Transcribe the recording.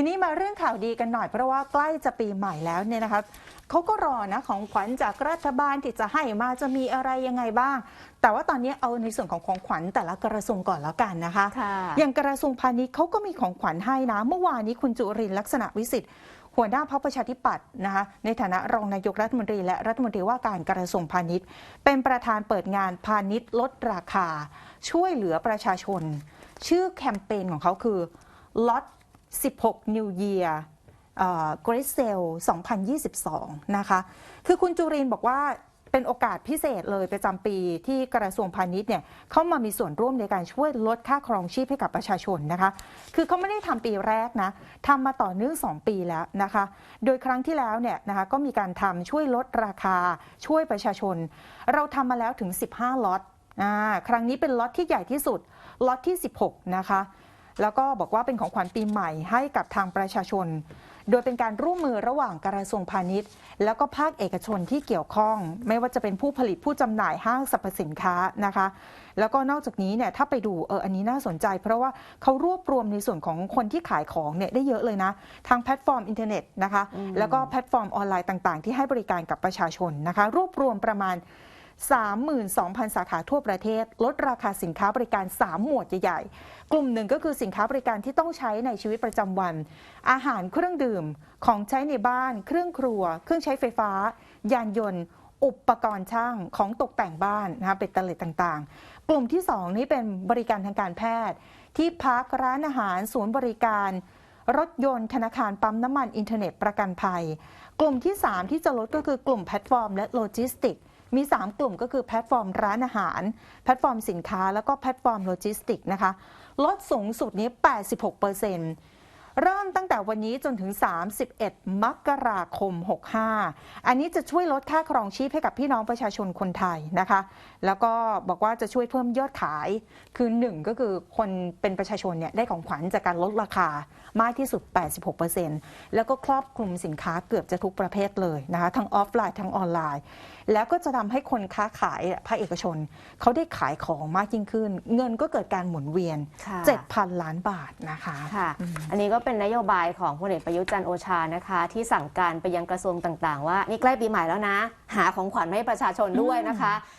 ทีนี้มาเรื่องข่าวดีกันหน่อยเพราะว่าใกล้จะปีใหม่แล้วเนี่ยนะคะเขาก็รอนะของขวัญจากรัฐบาลที่จะให้มาจะมีอะไรยังไงบ้าง แต่ว่าตอนนี้เอาในส่วนของของขวัญแต่ละกระทรวงก่อนแล้วกันนะคะค่ะอย่างกระทรวงพาณิชย์เขาก็มีของขวัญให้นะเมื่อวานนี้คุณจุรินทร์ลักษณะวิสิทธิ์หัวหน้าพรรคประชาธิปัตย์นะคะในฐานะรองนายกรัฐมนตรีและรัฐมนตรีว่าการกระทรวงพาณิชย์ เป็นประธานเปิดงานพาณิชย์ลดราคา ช่วยเหลือประชาชน ชื่อแคมเปญของเขาคือ Lot 16 New Year เอ่อ Great Sale 2022 นะคะ คือคุณจุรินบอกว่าเป็นโอกาสพิเศษเลยประจำปีที่กระทรวงพาณิชย์เนี่ยเข้ามามีส่วนร่วมในการช่วยลดค่าครองชีพให้กับประชาชนนะคะ คือเขาไม่ได้ทำปีแรกนะทำมาต่อเนื่อง 2 ปีแล้วนะคะ โดยครั้งที่แล้วเนี่ยนะคะก็มีการทำช่วยลดราคาช่วยประชาชน เราทำมาแล้วถึง 15 ล็อตอ่าครั้งนี้เป็นล็อตที่ใหญ่ที่สุดล็อตที่ 16 นะคะ แล้วก็บอกว่าเป็นของขวัญปีใหม่ให้กับทางประชาชน โดยเป็นการร่วมมือระหว่างกระทรวงพาณิชย์ แล้วก็ภาคเอกชนที่เกี่ยวข้อง ไม่ว่าจะเป็นผู้ผลิตผู้จำหน่ายห้างสรรพสินค้านะคะ แล้วก็นอกจากนี้เนี่ยถ้าไปดูเอออันนี้น่าสนใจ เพราะว่าเขารวบรวมในส่วนของคนที่ขายของเนี่ยได้เยอะเลยนะทางแพลตฟอร์มอินเทอร์เน็ตนะคะอืมแล้วก็แพลตฟอร์มออนไลน์ต่าง ๆ ที่ให้บริการกับประชาชนนะคะ รวบรวมประมาณ 32,000 สาขาทั่วประเทศ ลดราคาสินค้าบริการ 3 หมวดใหญ่ๆ กลุ่มหนึ่งก็คือสินค้าบริการที่ต้องใช้ในชีวิตประจำวัน อาหารเครื่องดื่ม ของใช้ในบ้าน เครื่องครัว เครื่องใช้ไฟฟ้า ยานยนต์ อุปกรณ์ช่างของตกแต่งบ้านนะคะเบ็ดเตล็ดต่างๆ กลุ่มที่ 2 นี้เป็นบริการทางการแพทย์ ที่พักร้านอาหารศูนย์บริการ รถยนต์ธนาคารปั๊มน้ำมันอินเทอร์เน็ตประกันภัย กลุ่มที่ 3 ที่จะลดก็คือกลุ่มแพลตฟอร์ม และโลจิสติก มี 3 กลุ่มก็คือแพลตฟอร์มร้านอาหาร แพลตฟอร์มสินค้า แล้วก็แพลตฟอร์มโลจิสติกนะคะลดสูงสุดนี้ 86%เริ่มตั้งแต่วันนี้จนถึง 31 มกราคม 65 อันนี้จะช่วยลดค่าครองชีพให้กับพี่น้องประชาชนคนไทยนะคะ แล้วก็บอกว่าจะช่วยเพิ่มยอดขาย คือ1ก็คือคนเป็นประชาชนเนี่ยได้ของขวัญจากการลดราคามากที่สุด 86%แล้วก็ครอบคลุมสินค้าเกือบจะทุกประเภทเลยนะคะทั้งออฟไลน์ทั้งออนไลน์ แล้วก็จะทำให้คนค้าขายภาคเอกชน เขาได้ขายของมากยิ่งขึ้น เงินก็เกิดการหมุนเวียนค่ะ7,000 ล้านบาทนะคะค่ะอันนี้ก็เป็นนโยบายของพลเอกประยุทธ์จันโอชานะคะ ที่สั่งการไปยังกระทรวงต่าง ๆ ว่านี่ใกล้ปีใหม่แล้วนะ หาของขวัญให้ประชาชนด้วยนะคะ